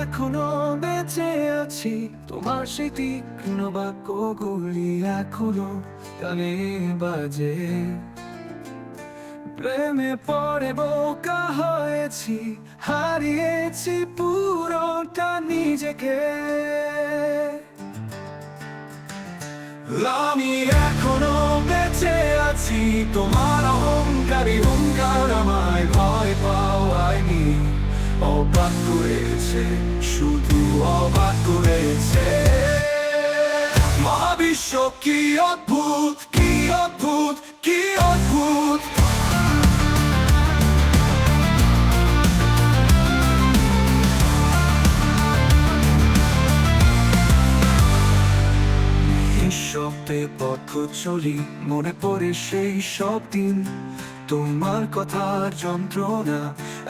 এখনও বেঁচে আছি। তোমার সেই তীক্ষ্ণ বাক্যগুলি এখনও কানে বাজে। প্রেমে পড়ে বোকা হয়েছি, হারিয়েছি পুরোটা নিজেকে। আমি এখনও বেঁচে আছি, তোমার অহংকারী হুঙ্কার আমায় করেছে শুধু অবাক করেছে মহাবিশ্ব কি অদ্ভুত কি অদ্ভুত কি অদ্ভুত? শব্দে পথ চলি, মনে পড়ে সেই সব দিন। তোমার কথার যন্ত্রণা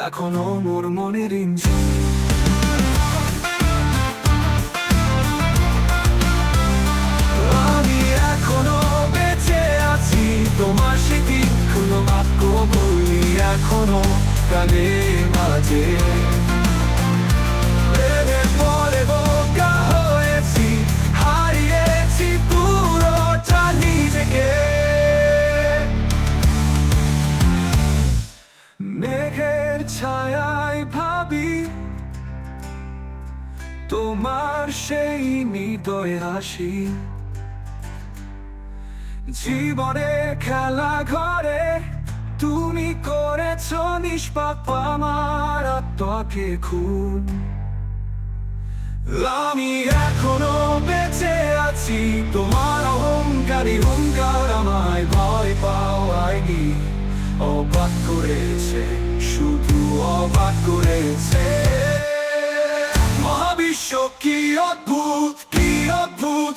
এখনও মোর মনের ইঞ্জিন। কানে মাঝে। মেঘের ছায়ায় ভাবি তোমার সেই হৃদয় হাসি জীবনে খেলা ঘরে তুমি করেছ নিষ্পাপ আমার আত্মাকে খুন। আমি এখনও বেঁচে আছি, তোমার অহংকারী হুঙ্কার আমায় ভয় পাওয়ায়নি। অবাক করেছে, শুধু অবাক করেছে। মহাবিশ্ব কি অদ্ভুত কি অদ্ভুত? কি অদ্ভুত